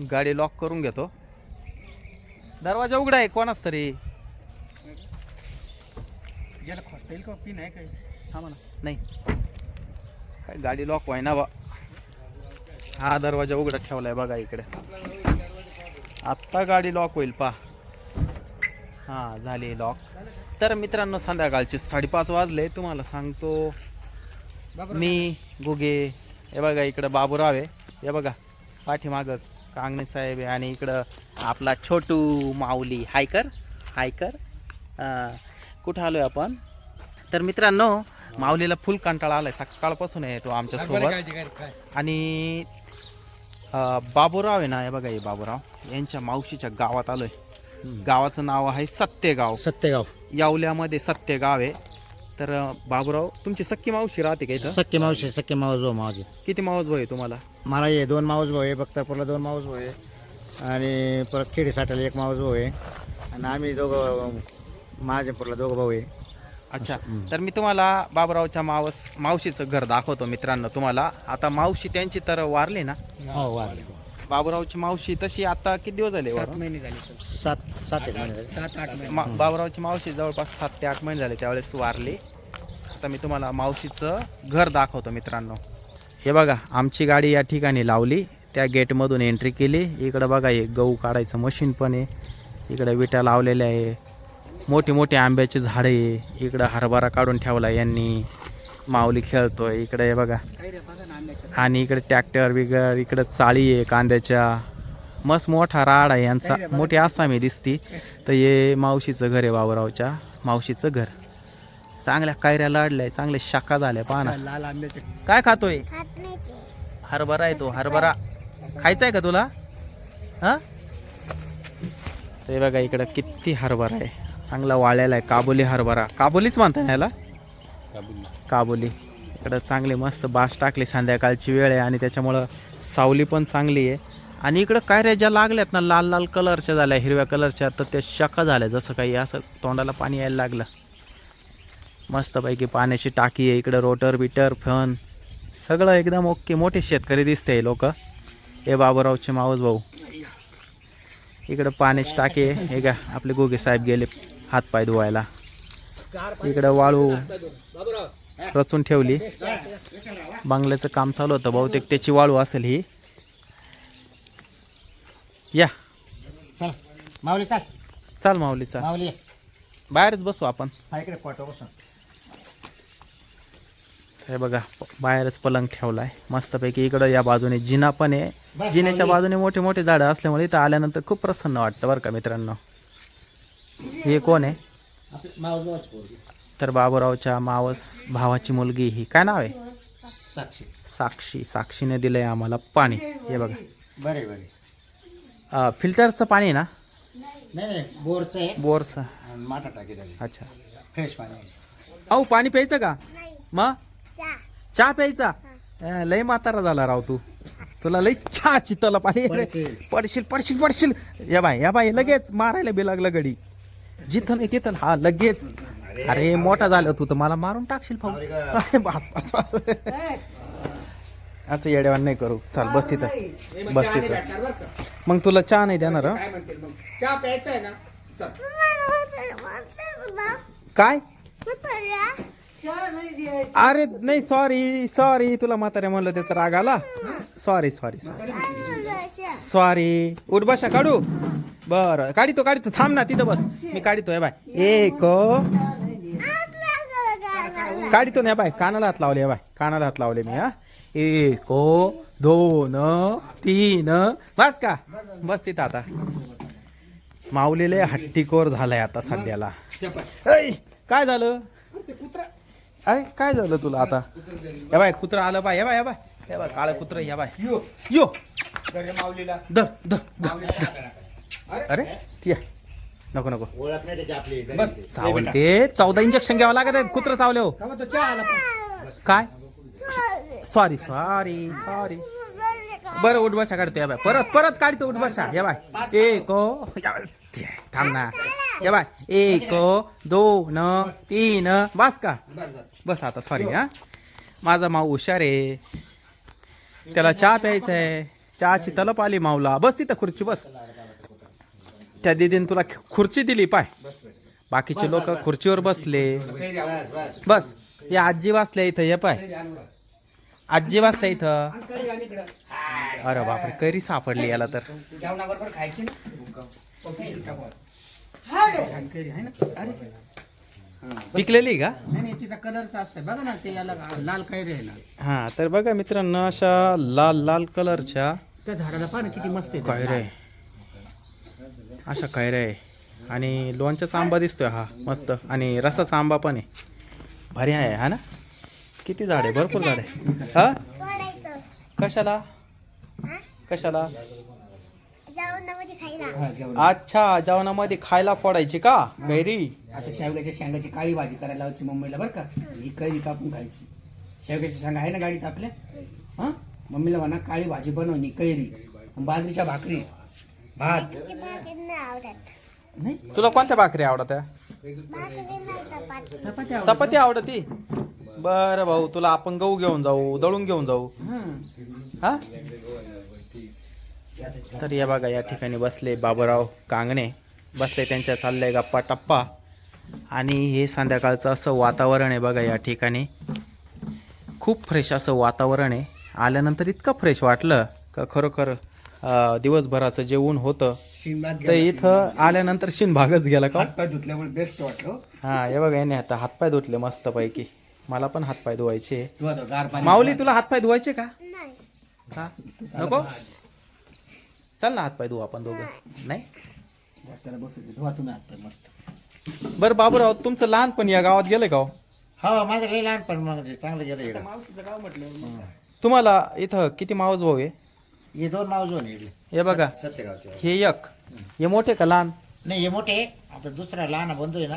गाडी लॉक करून घेतो. दरवाजा उघडा आहे कोणाच तरी. याला खोसता येईल का? पिन आहे काही? हा म्हणा नाही. काय गाडी लॉक व्हाय ना बा. हा दरवाजा उघडा ठेवलाय बघा इकडे. आत्ता गाडी लॉक होईल पा. हा झाली लॉक. तर मित्रांनो संध्याकाळचे साडेपाच वाजले. तुम्हाला सांगतो मी गुगे हे बघा इकडं बाबूराव आहे. हे बघा पाठीमागं. कांगणे साहेब आहे आणि इकडं आपला छोटू माऊली हायकर हायकर. कुठं आलोय आपण? तर मित्रांनो माऊलीला फुल कंटाळा आलाय. सकाळपासून आहे तो आमच्यासोबत. आणि बाबूराव आहे ना हे बघा हे बाबूराव. यांच्या मावशीच्या गावात आलोय. गावाचं नाव आहे सत्यगाव सत्यगाव यावल्यामध्ये सत्यगाव आहे. तर बाबूराव तुमची सख्खी मावशी राहते का इथं? सख्खे मावशी सख्खे मावस भाऊ माझे. किती मावस भाऊ आहे तुम्हाला? मला हे दोन मावस भाऊ आहे बख्तरपूरला दोन मावस भाऊ आहे आणि परत खेडी साठाला एक मावस भाऊ आहे आणि आम्ही दोघं महाजनपूरला दोघं भाऊ आहे. अच्छा. तर मी तुम्हाला बाबूरावच्या मावस मावशीचं घर दाखवतो मित्रांनो तुम्हाला. आता मावशी त्यांची तर वारली ना? हो वारले. बाबूरावची मावशी तशी आता किती दिवस झाले वारून? महिने झाले सात सात एक महिने झाले. सात आठ महिने. मा- बाबूरावची मावशी जवळपास सात ते आठ महिने झाले त्यावेळेस वारली. आता मी तुम्हाला मावशीचं घर दाखवतो मित्रांनो. हे बघा आमची गाडी या ठिकाणी लावली. त्या गेटमधून एंट्री केली. इकडं बघा हे गहू काढायचं मशीन पण आहे. इकडं विटा लावलेल्या आहे. मोठी मोठी आंब्याची झाडं आहे. इकडं हरभरा काढून ठेवला यांनी. माऊली खेळतोय. इकडे हे बघा. आणि इकडे ट्रॅक्टर बिगर इकडं चाळी आहे कांद्याच्या. मस्त मोठा राड आहे यांचा. मोठी आसामी दिसती. तर हे मावशीचं घर आहे वावरावच्या. मावशीचं घर. चांगल्या कायऱ्या लाडल्या चांगल्या शाखा झाल्या पहा ना. लाल आंब्याचे. काय खातोय? हरभरा आहे तो हरभरा. खायचा आहे का तुला? हा? ते बघा इकडं किती हरभरा आहे. चांगला वाळलेला आहे काबुली हरभरा. काबुलीच म्हणता ना याला? काबुली. इकडं चांगली मस्त बास टाकली संध्याकाळची वेळ आहे आणि त्याच्यामुळं सावली पण चांगली आहे. आणि इकडं कायऱ्या ज्या लागल्यात ना लाल लाल कलरच्या झाल्या हिरव्या कलरच्या तर त्या शका झाल्या जसं काही असं तोंडाला पाणी यायला लागलं. मस्तपैकी पाण्याची टाकी आहे इकडं रोटर बिटर फन सगळं एकदम ओके. मोठे शेतकरी दिसते लोक. हे बाबूरावचे मावस भाऊ. इकडं पाण्याची टाकी आहे. हे का आपले गोगे साहेब गेले हातपाय धुवायला. इकडं वाळू रचून ठेवली. बंगल्याचं काम चालू होतं बहुतेक त्याची वाळू असेल ही. या. चल माऊली चाल. चाल माऊली ये. बाहेरच बसू आपण. इकडे बसून. हे बघा बाहेरच पलंग ठेवलाय. मस्तपैकी इकडं या बाजूने जिना पण आहे. जिन्याच्या बाजूने मोठे मोठे झाडं असल्यामुळे इथं आल्यानंतर खूप प्रसन्न वाटतं बरं का मित्रांनो. हे कोण आहे. तर बाबूरावच्या मावस भावाची मुलगी ही. काय नाव आहे? साक्षी. साक्षी. साक्षीने दिलंय आम्हाला पाणी. हे बघा. बरे बरे. फिल्टरचं पाणी आहे ना? नाही नाही बोरचं आहे. बोरचं. आणि माठा टाकी अच्छा. फ्रेश पाणी आहे. अहो पाणी प्यायचं का? मग? चहा प्यायचा? अं, लय म्हातारा झाला राव तू. तुला लय चहा चित्तला पाणी. पडशील. पडशील पडशील पडशील. या बाय या बाय लगेच मारायला बी लागलं गडी. जिथं नाही तिथं हा लगेच. अरे मोठा झालं तू तर मला मारून टाकशील भाऊ. अरे, बस बस बस. असं येड्यावान नाही करू. चाल बस तिथं. बस तिथं. मग तुला चहा नाही देणार हं? काय म्हणते मग? चहा प्यायचा आहे ना? चल. काय? अरे नाही सॉरी सॉरी तुला म्हातारे म्हणलं त्याचा राग आला. सॉरी सॉरी सॉरी सॉरी उठ बसा काढू. बरं काढितो काढितो. थांब ना तिथं बस. मी काढितो हे बाय. एक. काढितो ना बाय. कानाला हात लावले बाय. कानाला हात लावले मी हा. एक दोन तीन. बस का? बस तिथं आता. माऊलीले हट्टीकोर झालाय आता सध्याला. काय झालं? अरे काय झालं तुला आता? या बाय कुत्रा आलं बाय या बाय या बाय. या बाय काळं कुत्र या बाय. यो. यो. माऊलीला. द द द, द. अरे या. नको नको. ओळख नाही त्याची आपली घरी बस. ते. चावलते चौदा इंजेक्शन घ्यावं लागत आहे कुत्र चावले हो. का मग तो चहा आला पण. काय? सॉरी सॉरी सॉरी बरं उठ बसा काढतो या बाय. परत परत काढतो उठ बसा. या बाय. एक या बाय. थांब ना. या बाय. एक दोन तीन. बस का? बस आता सॉरी हा. माझा माऊ हुशार आहे. त्याला चहा प्यायचा आहे. चहाची तलप आली माऊला. बस तिथं खुर्ची बस. त्या दिदीने तुला खुर्ची दिली पाय. बाकीचे लोक खुर्चीवर बसले. बस. या आजी वाचल्या इथं ये पाय. आजी वाचल्या इथं. अरे बापरे कैरी सापडली याला तर. आहे ना? अरे. पिकलेली का? नाही नाही तिचा कलरचा असतोय. बघा ना ते याला लाल कैरी आहे लाल हा तर बघा मित्रांनो अशा लाल लाल कलरच्या त्या झाडाला पहा ना किती मस्त आहे कैऱ्या आहे अशा कैऱ्या आहे आणि लोणच्याचा आंबा दिसतोय हा मस्त. आणि रसाचा आंबा पण आहे. भारी आहे हा ना? किती झाड आहे? भरपूर झाड आहे. हा? कशाला? कशाला? हा, जेवण. अच्छा जेवणामध्ये खायला फोडायची का? कैरी आता शेवग्याच्या शेंगाची काळी भाजी करायला लावायची मम्मीला बरं का. ही कैरी कापून खायची. शेवग्याच्या शेंगा आहे ना गाडीत आपल्या? हा? मम्मीला म्हणा काळी भाजी बनवणी कैरी. आणि बाजरीच्या भाकरी. भात. नाही? तुला कोणत्या भाकरी आवडत चपात्या चपाती. आवडती. बरं भाऊ तुला आपण गहू घेऊन जाऊ दळून घेऊन जाऊ. हा? तर या बघा या ठिकाणी बसले बाबूराव कांगणे. बसले त्यांच्या चाललंय गप्पा टप्पा. आणि हे संध्याकाळचं असं वातावरण आहे बघा या ठिकाणी. खूप फ्रेश असं वातावरण आहे. आल्यानंतर इतकं फ्रेश वाटलं का खरोखर दिवसभराचं जे ऊन होतं तर इथं आल्यानंतर शिनभागच गेला का? हात पाय धुतल्यामुळे बेस्ट वाटलं. हा हे बघा याने आता हातपाय धुतले मस्त पैकी मला पण हातपाय धुवायचे. माऊली तुला हातपाय धुवायचे का? का? नको? चल ना हातपाय धुवू आपण दोघं. नाही. त्याला बसू दे धुवा तुम्ही हात पाय मस्त. बरं बाबूराव तुमचं लहानपण या गावात गेलं का हो? हो माझं लई लहानपण मग चांगलं गेलं इकडं. मावशीचं गाव म्हटलं तुम्हाला इथं किती मावस भाऊ आहे? हे दोन मावज इकडे. हे बघा. सत्यगावचे हे एक. हे मोठे का लहान? नाही हे मोठे. आता दुसरा लहान बंधू आहे ना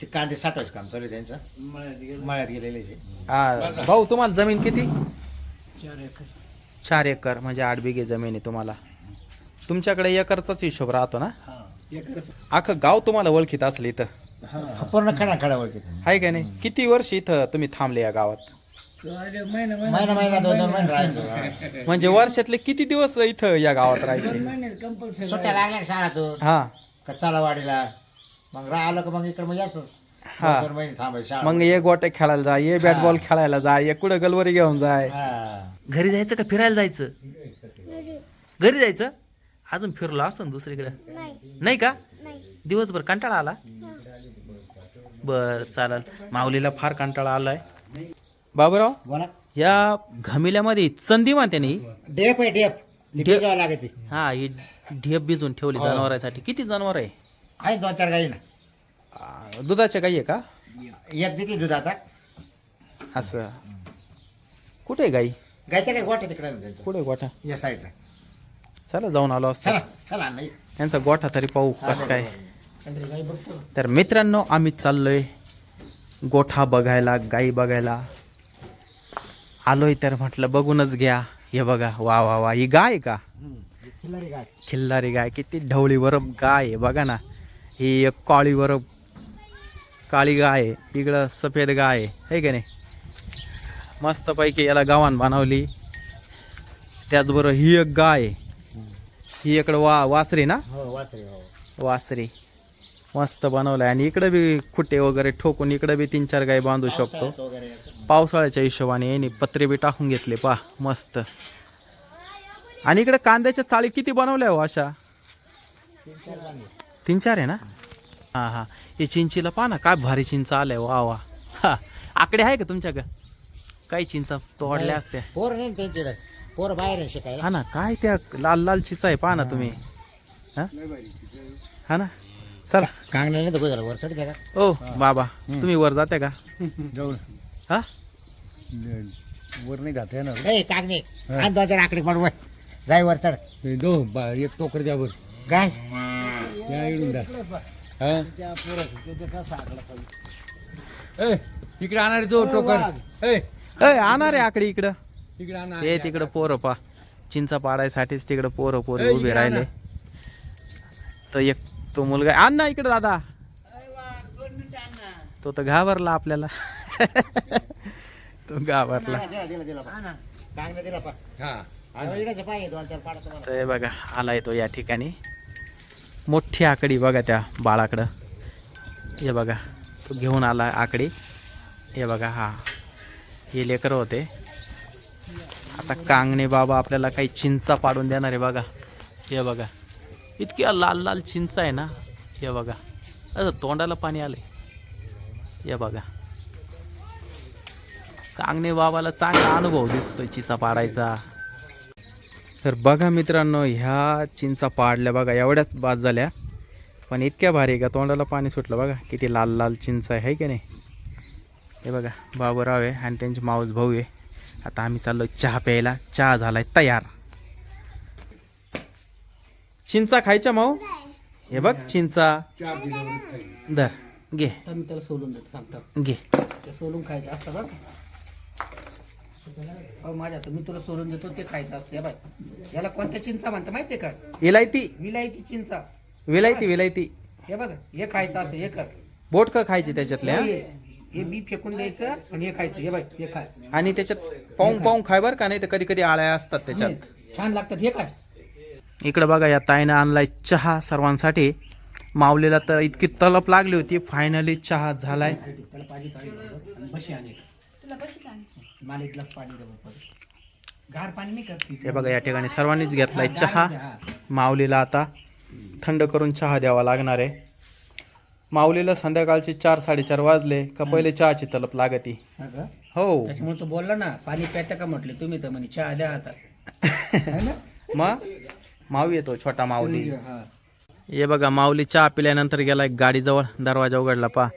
ते कांदे साठवायचं काम चालू आहे त्यांचं. मळ्यात गेलेले ते. हा, भाऊ तुम्हाला जमीन किती? चार एकर म्हणजे आठ बिघे जमीन आहे तुम्हाला. तुमच्याकडे एकरचाच हिशोब राहतो ना? अख्खं गाव तुम्हाला ओळखीत असलं इथं? पूर्ण खडा खडा ओळखीत. आहे का नाही? किती वर्ष इथं तुम्ही थांबले या गावात? महिना महिना. महिना दोन दोन महिने राहायचो म्हणजे वर्षातले किती दिवस इथं या गावात राहायचे? महिने कंपल्सरी सुट्ट्या लागल्या शाळातून? हा. का चला वाडीला? मग राहिलं का मग इकडे मग हा. दोन महिने थांबायचं शाळा मग ये गोटे खेळायला जा ये बॅट बॉल खेळायला जा ये कुठं गलवरी घेऊन जाय? हा. घरी जायचं का फिरायला जायचं? घरी जायचं? अजून फिरलो असतो ना दुसरीकडे? नाही. का? दिवसभर कंटाळा आला? बर चालेल. माऊलीला फार कंटाळा आलाय. बाबूराव बोला. या घमिल्यामध्ये चंदी म्हणते नाही डेप आहे डेप डेप. लागते हा ही ढेप भिजून ठेवली हो. जनावरांसाठी. किती जनावर आहे? आहे दोन चार गाई ना. आ, दुधाच्या गाई आहे का? एक देते दूध आता. असं. कुठे आहे गाई? गायच्या काय गोठा तिकडे ना त्यांचं. कुठे गोठा? या साईडला. चला जाऊन आलो असतो. चला चला नाही यांचा गोठा तरी पाहू कसं काय. बघतो. तर मित्रांनो आम्ही चाललोय गोठा बघायला गाई बघायला. आलोय तर म्हटलं बघूनच घ्या. हे बघा वा वा वा ही गाय आहे का खिल्लारी गाय. खिल्लारी गाय किती ढवळी बरब गाय आहे बघा ना. ही एक काळी बरब काळी गाय आहे इकडं सफेद गाय आहे है का नाही? मस्तपैकी याला गावान बनवली. त्याचबरोबर ही एक गाय आहे. ही इकडं वा वासरी ना? हो वासरे हो. वासरी. मस्त बनवलं आहे आणि इकडं बी खुटे वगैरे ठोकून इकडं बी तीन चार गाय बांधू शकतो. पावसाळ्यात वगैरे असं. पावसाळ्याच्या हिशोबाने यांनी पत्रे बी टाकून घेतले पा मस्त. आणि इकडे कांद्याच्या चाळी किती बनवल्या हो अशा? तीन चार आहे ना? हा हा. हे चिंचीला पहा ना काय भारी चिंच आलंय वा वा. हा. आकडे आहे का तुमच्याकडे? काही चिंचा तोडल्या असत्या. पोर नाही पोर बाहेर आहे शिकायला. हा ना काय त्या लाल लाल चिचा आहे पहा ना तुम्ही. हा? हा ना? चला. कांगण्या नाही तर गुजरा वर चढ घ्या ओ बाबा तुम्ही वर जाते का? जाऊ हा? वर नाही जात आहे ना ए कांगणे आणि दोन चार आकडे पडू जाय वर चढ. दो एक टोकर द्यावर गाय या इकडून द्या हा? ए इकडे आणणार तो टोकर. ए. अय आणा रे आकडे इकडं. ते तिकडं पोरं पा चिंचा पाडायसाठीच तिकडं पोरं पोरं उभे राहिले. तर एक तो मुलगा आण ना इकडे दादा. तो तर घाबरला आपल्याला. तो घाबरला. हा तर हे बघा आलाय तो या ठिकाणी. मोठी आकडी बघा त्या बाळाकडं. हे बघा तो घेऊन आला आकडी. हे बघा हा. हे लेकरं होते. आता कांगणे बाबा आपल्याला काही चिंचा पाडून देणार आहे बघा. हे बघा. इतक्या लाल लाल चिंचा आहे ना? हे बघा. असं तोंडाला पाणी आलंय. हे बघा. कांगणे बाबाला चांगला अनुभव दिसतोय चिंचा पाडायचा. तर बघा मित्रांनो ह्या चिंचा पाडल्या बघा एवढ्याच बाद झाल्या. पण इतक्या भारी आहे का? तोंडाला पाणी सुटलं बघा. किती लाल लाल चिंच आहे की नाही? हे बघा बाबूराव आहे आणि त्यांचे माऊस भाऊ आहे. आता आम्ही चाललो चहा प्यायला. चहा झालाय तयार. चिंचा खायच्या माऊ? हे बघ चिंचा. दर घे. मी त्याला सोलून देतो सांगतात घे. ते सोलून खायचं असतं बघ अहो माझ्या तर मी तुला सोलून देतो ते खायचं असतं. या बाय याला कोणत्या चिंचा म्हणतं माहितीये का? विलायती. विलायती चिंचा. विलायती विलायती. हे बघ हे खायचं असं हे कर. बोट का खायची त्याच्यातल्या हे हे बी फेकून द्यायचं आणि हे खायचं. हे बाय हे खाय. आणि त्याच्यात पाऊन पाऊन खाय. बरं का नाही तर कधी कधी आळ्या असतात त्याच्यात. छान लागतात हे काय इकडे बघा या ताईनं आणलाय चहा सर्वांसाठी. माऊलीला तर इतकी तलप लागली होती. फायनली चहा झालाय. त्याला पाणी काढी आणि बशी आणि मला एक ग्लास पाणी दे बरं. गार पाणी नाही करते. हे बघा या ठिकाणी सर्वांनीच घेतलाय चहा. माऊलीला आता थंड करून चहा द्यावा लागणार आहे. माऊलीला संध्याकाळचे चार साडेचार वाजले का पहिले चहाची तलप लागती. हो त्याच्यामुळे तो बोलला ना पाणी प्याता का? म्हटले तुम्ही तर म्हणे चहा द्या आता. है ना? मग? माऊ येतो छोटा माऊली. हा. हे बघा माऊली चहा पिल्यानंतर गेला एक गाडीजवळ दरवाजा उघडला पा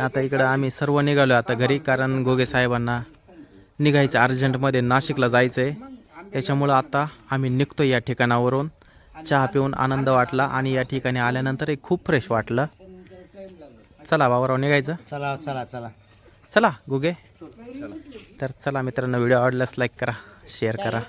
आता इकडं आम्ही सर्व निघालो आता घरी कारण गोगे साहेबांना निघायचं अर्जंटमध्ये नाशिकला जायचं आहे त्याच्यामुळं आता आम्ही निघतो या ठिकाणावरून. चहा पिऊन आनंद वाटला आणि या ठिकाणी आल्यानंतर एक खूप फ्रेश वाटलं. चला बाबाराव निघायचं. चला चला चला. चला गुगे. तर चला मित्रांनो व्हिडिओ आवडल्यास लाईक करा शेअर करा.